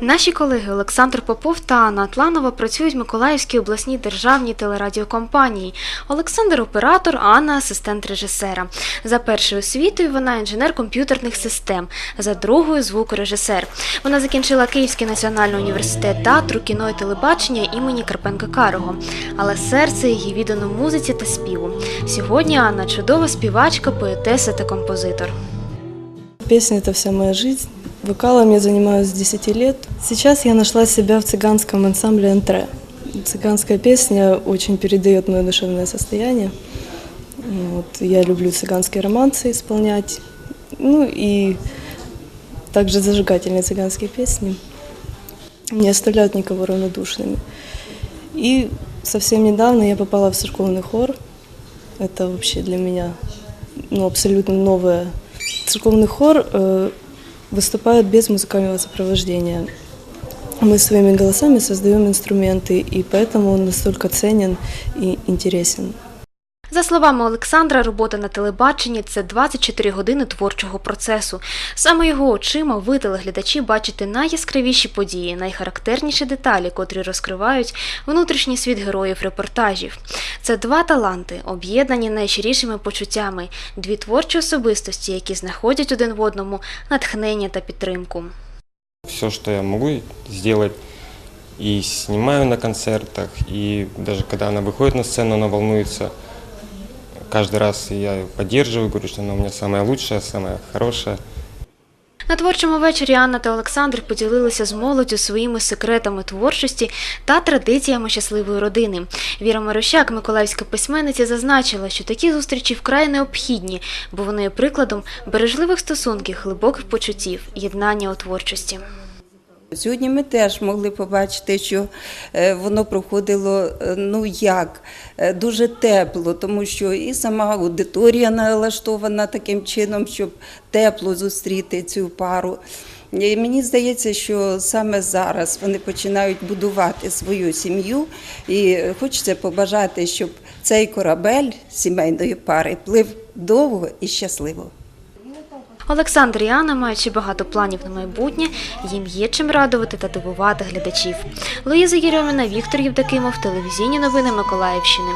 Наші колеги Олександр Попов та Анна Атланова працюють в Миколаївській обласній державній телерадіокомпанії. Олександр оператор, Анна асистент режисера. За першою освітою вона інженер комп'ютерних систем, за другою звукорежисер. Вона закінчила Київський національний університет театру, кіно і телебачення імені Карпенка Карого. Але серце її віддано музиці та співу. Сьогодні Анна чудова співачка, поетеса та композитор. Песня – это вся моя жизнь. Вокалом я занимаюсь с 10 лет. Сейчас я нашла себя в цыганском ансамбле «Антре». Цыганская песня очень передает мое душевное состояние. Вот, я люблю цыганские романсы исполнять. Ну и также зажигательные цыганские песни. Не оставляют никого равнодушными. И совсем недавно я попала в церковный хор. Это вообще для меня ну, абсолютно новое. Церковный хор э, выступает без музыкального сопровождения. Мы своими голосами создаем инструменты, и поэтому он настолько ценен и интересен. За словами Олександра, робота на телебаченні це 24 години творчого процесу. Саме його очима ви, телеглядачі, бачите найяскравіші події, найхарактерніші деталі, котрі розкривають внутрішній світ героїв репортажів. Це два таланти, об'єднані найщирішими почуттями, дві творчі особистості, які знаходять один в одному натхнення та підтримку. Все, что я могу сделать, и снимаю на концертах, и даже когда она выходит на сцену, она волнуется. Каждый раз я ее поддерживаю, говорю, что она у меня самая лучшая. На творчому вечорі Анна та Олександр поділилися з молоддю своїми секретами творчості та традиціями щасливої родини. Віра Марощак, миколаївська письменниця, зазначила, що такі зустрічі вкрай необхідні, бо вони є прикладом бережливих стосунків, глибоких почуттів, єднання у творчості. Сьогодні ми теж могли побачити, що е, воно проходило е, ну як е, дуже тепло, тому що і сама аудиторія налаштована таким чином, щоб тепло зустріти цю пару. І мені здається, що саме зараз вони починають будувати свою сім'ю, і хочеться побажати, щоб цей корабель сімейної пари плив довго і щасливо. Олександр і Анна, маючи багато планів на майбутнє, їм є чим радувати та дивувати глядачів. Луїза Єрьоміна, Віктор Євдокимов, телевізійні новини Миколаївщини.